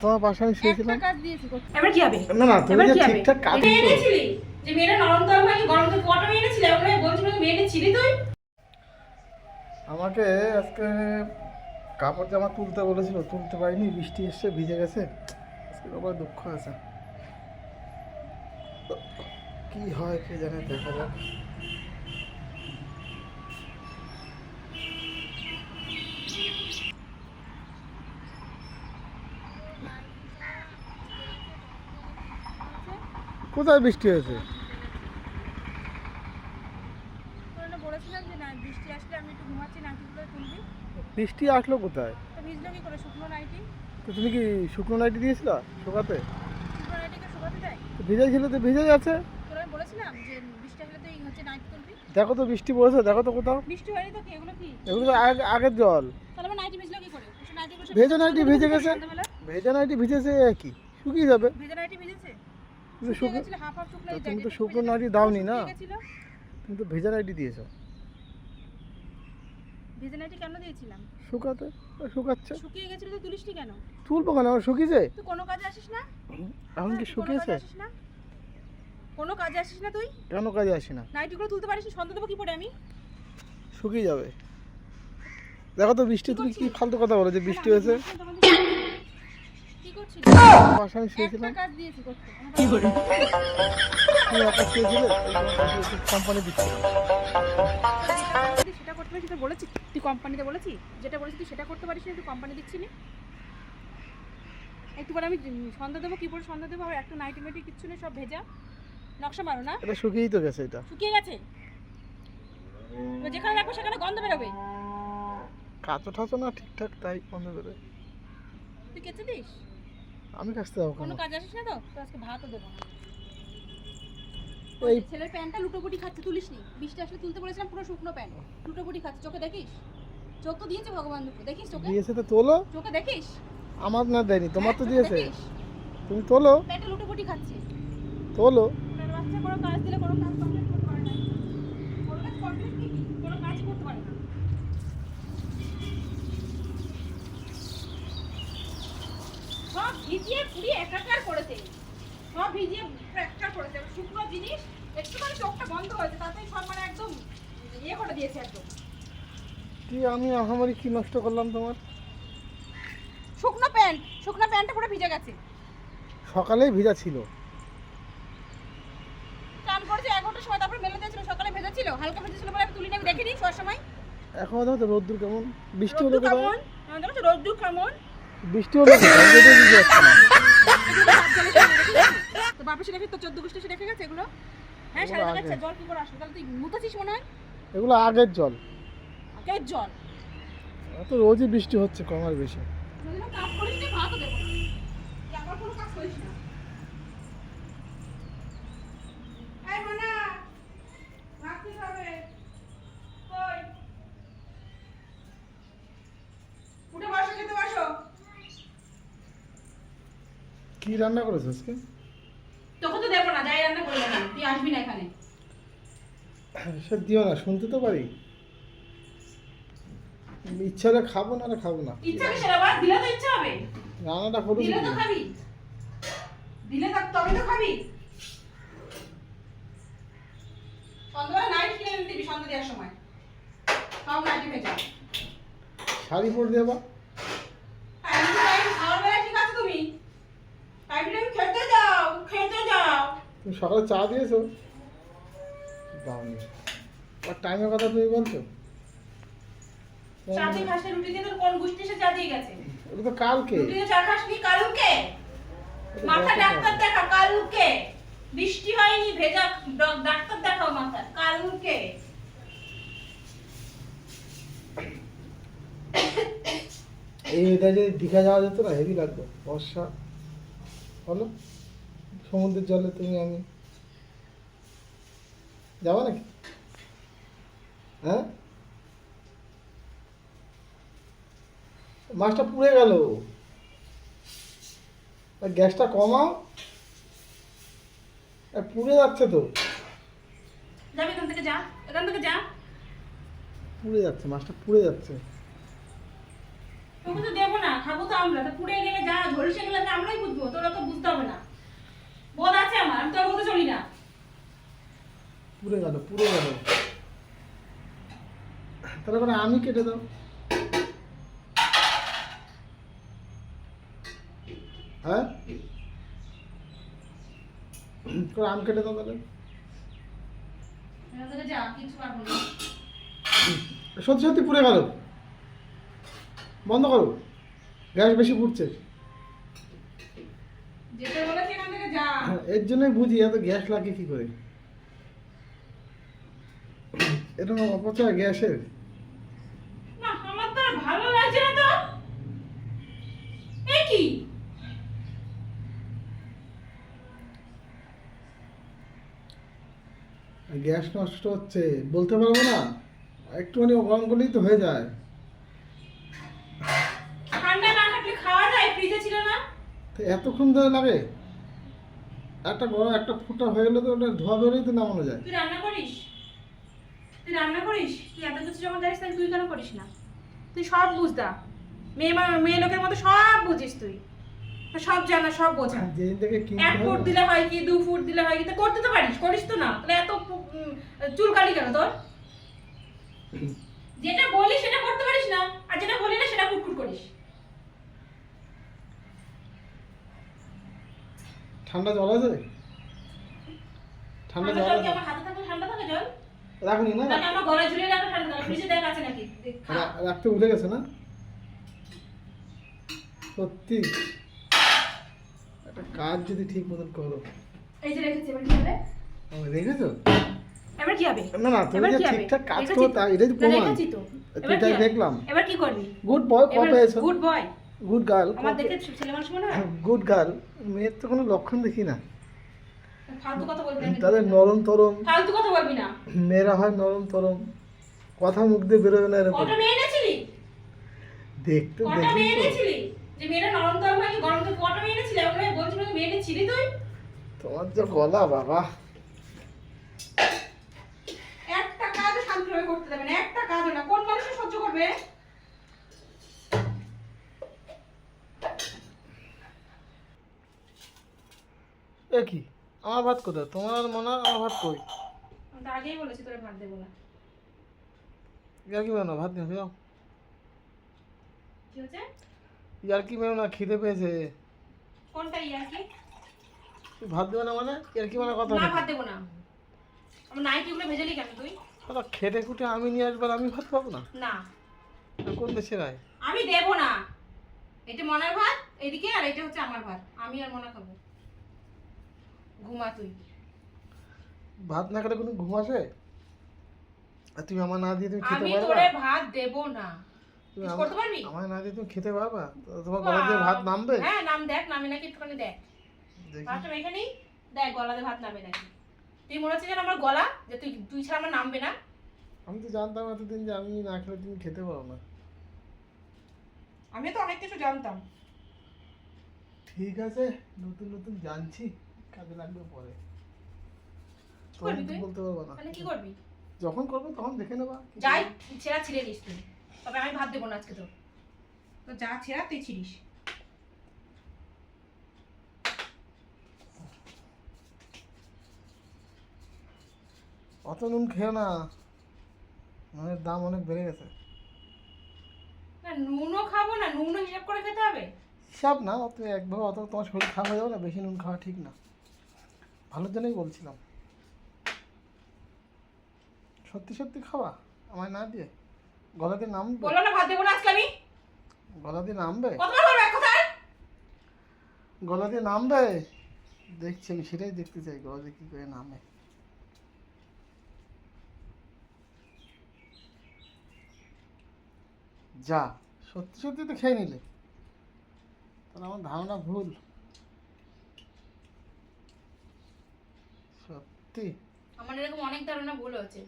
তোমার পাশে আমি শুয়েছিলাম। এবার কি হবে? না না তুমি যে ঠিকঠাক কাজ এনেছিলি? যে মেয়েটা নরম তরম গরম তো কটা মেয়ে এনেছিলি বলছিল মেয়েটা ছিলি তুই? আমাকে আজকে কাপড় জামা তুলতে বলেছিল তুলতে পারিনি বৃষ্টি এসছে ভিজে গেছে। আজকে আবার দুঃখ আছে। কি হয় কে জানে দেখা যাক। কোথায় বৃষ্টি হয়েছে? বৃষ্টি আসলো কোথায় তুমি কি শুকনো নাইটি দিয়েছিলা শুকাতে? ভিজে ছিল তো ভিজে যাচ্ছে দেখো তো বৃষ্টি পড়েছে দেখো তো কোথাও। বৃষ্টি হয়নি তো কি? এগুলো কি? এগুলো তো আগের জল। তাহলে নাইটি ভিজলো কি করে? ভেজা নাইটি ভিজে গেছে? ভেজা নাইটি ভিজেছে কি? শুকিয়ে যাবে। ভেজা তুমি শুকনো তুমি তো শুকনো নাইটি দাওনি না? তুমি তো ভেজা নাইটি দিয়েছ। কেন দিয়েছিলাম? শুকাতে? ও শুকাচ্ছে। শুকিয়ে গেছিল তুই তুলিসনি কেন? তুলবো কেন? আমার শুকিয়েছে? তুই কোনো কাজে আসিস না? এখন কি শুকিয়েছে? কোনো কাজে আসিস না তুই? কেন কাজে আসি না? নাইটিগুলো তুলতে পারিস নি? সন্ধ্যা দেবো কি পরে আমি? শুকিয়ে যাবে। দেখো তো বৃষ্টি তুমি কি ফালতু কথা বলো যে বৃষ্টি হয়েছে। সেটা করতে তুই কোম্পানিতে যেটা সেটা করতে পারিস না দিচ্ছি না একটু আমি দেবো দেবো নেই সব ভেজা নকশা মারো না শুকিয়েই তো গেছে শুকিয়ে গেছে যেখানে রাখব সেখানে গন্ধ বেরোবে না ঠিকঠাক তাই বন্ধ করে। তুই কেচে দিস? আমি কাছতে যাব কোনো কাজ আসিস না তো? তো আজকে ভাতও দেবো না। এই ছেলের প্যান্টটা লুটোপুটি খাচ্ছে তুলিস নি বৃষ্টি আসলে তুলতে বলেছিলাম পুরো শুকনো প্যান্ট। লুটোপুটি খাচ্ছে। চোখে দেখিস? চোখ তো দিয়েছে ভগবান দুটো। দেখিস চোখে? দিয়েছে তো তোলো। চোখে দেখিস? আমার না দেয়নি তোমার তো দিয়েছে। তুমি তোলো। প্যান্টে লুটোপুটি খাচ্ছে। তোলো। বাচ্চা কোনো কাজ দিলে কোনো কাজ কমপ্লিট করতে পারে না কোনো কাজ কমপ্লিট কি কোনো কাজই করতে পারে না সব ভিজিয়ে পুড়িয়ে একাকার করেছে। সব ভিজিয়ে ফ্র্যাকচার করেছে। শুকনো জিনিস একটুখানি চোখটা বন্ধ হয়েছে তাতেই সব মানে একদম ইয়ে করে দিয়েছে একদম। কি আমি আহামারি কি নষ্ট করলাম তোমার? শুকনো প্যান্ট শুকনো প্যান্টটা পুরো ভিজে গেছে। সকালেই ভিজা ছিল। চান করেছে এগারোটার সময় তারপরে মেলে দিয়েছিল সকালে ভেজেছিল হালকা ভেজেছিল বলে আমি তুলি নিয়ে আমি দেখিনি শোয়ার সময়। এখন তো রোদ্দুর কেমন বৃষ্টি হলো কেমন? রোদ্দুর কেমন? বৃষ্টি হলো। তো বাপের সে তো চোদ্দ গোষ্ঠী সেটা গেছে এগুলো? হ্যাঁ সারা। জল কি করে আসবে তাহলে তুই মুতাছিস মনে হয়? এগুলো আগের জল। আগের জল? তো রোজই বৃষ্টি হচ্ছে কমার আর বেশি। কাজ করিস না ভাতও দেবো না তুই আবার কোনো কাজ করিস না এই মানা ভাত খেতে হবে কই উঠে বসো খেতে বসো কি রান্না করেছ আজকে? তোকে তো দেবো না যাই রান্না করে না তুই আসবি না এখানে। সে দিও না শুনতে তো পারি। ইচ্ছা হলে খাব না খাব না। ইচ্ছা কি সেটা আবার? দিলে তো ইচ্ছা হবে। রান্নাটা করো দিলে তো খাবি। দিলে তো তবে তো খাবি। সন্ধ্যাবেলা নাইট কিনে দিবি সন্ধ্যা দেওয়ার সময়। সব নাইটি ভেজা। শাড়ি পরে দেবা টাইম টু টাইম খাওয়ার বেলায় ঠিক আছে তুমি টাইম টু টাইম খেতে যাও খেতে যাও তুমি সকালে চা দিয়েছ? দাওনি আর টাইমের কথা তুমি বলছো? চা দিয়ে খাসনি রুটি দিয়ে তোর কোন গুষ্টি এসে চা দিয়ে গেছে? ওটা তো কালকে। রুটি দিয়ে চা খাসনি কালকে? মাথা ডাক্তার দেখা কালকে। বৃষ্টি হয়নি ভেজা ডাক্তার দেখাও মাথা কালকে। এই এটা যদি দীঘা যাওয়া যেত না হেভি লাগতো বর্ষা। বলো। সমুদ্রের জলে তুমি আমি। যাব নাকি? হ্যাঁ? মাছটা পুড়ে গেল। আর গ্যাসটা কমাও। পুড়ে যাচ্ছে তো। যাবি এখান থেকে যা। এখান থেকে যা। পুড়ে যাচ্ছে মাছটা পুড়ে যাচ্ছে। তোকে তো দেবো না খাব তো আমরা। তো পুড়ে গেলে যা ঝলসে গেলে তো আমরাই বুঝব। তোরা তো বুঝতে হবে না বোধ আছে আমার আমি তোর মতো চলি না পুড়ে গেল পুড়ে গেল। তাহলে মানে আমি কেটে দাও। হ্যাঁ? করে আম কেটে দাও তাহলে। সত্যি সত্যি পুড়ে গেল। বন্ধ করো। গ্যাস বেশি পুড়ছে। এর জন্যই বুঝি এত গ্যাস লাগে কি করে? এটা অপচয় গ্যাসের। না আমার তো ভালো লাগছে না তো। এ কি? গ্যাস নষ্ট হচ্ছে বলতে পারব না। একটুখানি গরম করলেই তো হয়ে যায়। ঠান্ডা না থাকলে খাওয়া যায়? ফ্রিজে ছিল না? তো এতক্ষণ ধরে লাগে? একটা গরম একটা ফুটা হয়ে গেলে তো ওটা ধোয়া বেরোই তো নামানো যায়। তুই রান্না করিস? তুই রান্না করিস? তুই এত কিছু যখন জানিস তাহলে তুই কেন করিস না? তুই সব বুঝদা মেয়ে মেয়ে লোকের মতো সব বুঝিস তুই। সব জানা সব বোঝা। এক ফুট দিলে হয় কি দু ফুট দিলে হয় কি তো করতে তো পারিস করিস তো না। তাহলে এত চুলকালি কেন তোর? যেটা বলি সেটা করতে পারিস না আর যেটা বলি না সেটা কুটকুট করিস। ঠান্ডা জল আছে? ঠান্ডা জল কি আমার হাতে থাকলে ঠান্ডা থাকে জল? রাখুনি না? ঠান্ডা ফ্রিজে দেখ আছে নাকি? রাখতে ভুলে গেছে না? সত্যি? একটা কাজ যদি ঠিক মতন করো। এই যে রেখেছি এবার কি হবে? ও, দেখেছ? এবার কি হবে? না না তুমি যে ঠিকঠাক কাজ রেখেছি করো তা এটাই প্রমাণ। রেখেছি তো। তো এবার কি এটাই দেখলাম। এবার কি করবি? গুড বয় ক পেয়েছ গুড বয় গুড গার্ল আমার দেখে ছেলে মানুষ মনে হয়? গুড গার্ল মেয়ের তো কোনো লক্ষণ দেখি না। ফালতু কথা বলবি না তাদের নরম তরম। ফালতু কথা বলবি না। মেয়েরা হয় নরম তরম। কথা মুখ দিয়ে বেরোবে না এরকম। কটা মেয়ে এনেছিলি? দেখতে কটা দেখি মেয়ে এনেছিলি? যে মেয়েটা নরম তরম হয় গরম তরম? কটা মেয়ে এনেছিলি? ওখানে বলছিল মেয়ে এনেছিলি তুই? তোমার যে গলা বাবা। একটা কাজও শান্তিভাবে করতে দেবে না একটা কাজও না। কোন মানুষের সহ্য করবে? এ কি? আমার ভাত কোথায়? তোমার মনে হয় আমার ভাত কই? আগেই বলেছি তোরে ভাত দেবো না। ইয়ার কি না ভাত নিয়ে যাও। কি হচ্ছে? ইয়ার কি না খিদে পেয়েছে। কোনটা ভাত দেবে না মানে? মানে কথা না ভাত দেবো না। আমার নাইটিগুলো ভেজালি কেন তুই? কথা খেটে আমি নিয়ে আসব আমি ভাত পাবো না? না। কোন দেশে রায়? আমি দেবো না। এটা মনার ভাত এদিকে আর এটা হচ্ছে আমার ভাত। আমি আর মনা খাব। ঘুমা তুই ভাত না খেলে কোনো ঘুম আসে? আর তুমি আমার না দিয়ে তুমি খেতে আমি তোরে ভাত দেবো না। কিছু করতে পারবি? আমার না দিয়ে তুমি খেতে পারবা? তো তোমার গলা দিয়ে ভাত নামবে? হ্যাঁ নাম দেখ নামে নাকি একটুখানি দেখ। ভাতটা মেখে নেই দেখ গলাতে ভাত নামে নাকি। তুই মনে হচ্ছে যেন আমার গলা যে তুই তুই ছাড়া আমার নামবে না। আমি তো জানতাম এতদিন যে আমি না খেলে তুমি খেতে পারো না। আমি তো অনেক কিছু জানতাম। ঠিক আছে নতুন নতুন জানছি। কাজে লাগবে পরে? বলতে পারব না। কি করবি? যখন করব তখন দেখে নেবা। যাই ছেঁড়া ছিঁড়ে দিস তুই। তবে আমি ভাত দেবো না আজকে তো তো যা ছেঁড়া তুই ছিড়িস। অত নুন খেও না। নুনের দাম অনেক বেড়ে গেছে। না নুনও খাব না নুনও হিসাব করে খেতে হবে। হিসাব না অত একভাবে অত তোমার শরীর খারাপ হয়ে যাবে না বেশি নুন খাওয়া ঠিক না। ভালোর জন্যই বলছিলাম। সত্যি সত্যি খাওয়া আমায় না দিয়ে। গলা দিয়ে নামবে? বলল না ভাত দেবো না আজকে আমি গলা দিয়ে নামবে? কতবার বলব এক কথা গলা দিয়ে নামবে? দেখছি আমি সেটাই দেখতে চাই গলা দিয়ে কী করে নামে। যা সত্যি সত্যি তো খেয়ে নিলে। তাহলে আমার ধারণা ভুল। সত্যি? আমার এরকম অনেক ধারণা ভুল হয়েছে।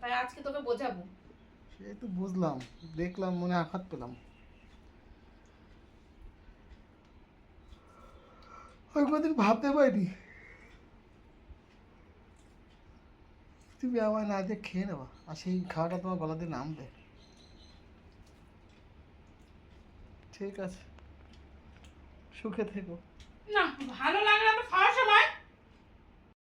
তাই আজকে তোকে বোঝাবো। সে তো বুঝলাম দেখলাম মনে আঘাত পেলাম। ওই কোনদিন ভাবতে পারিনি। তুমি আমায় না দিয়ে খেয়ে নেবা আর সেই খাওয়াটা তোমার গলা দিয়ে নামবে। ঠিক আছে সুখে থেকো। না ভালো লাগে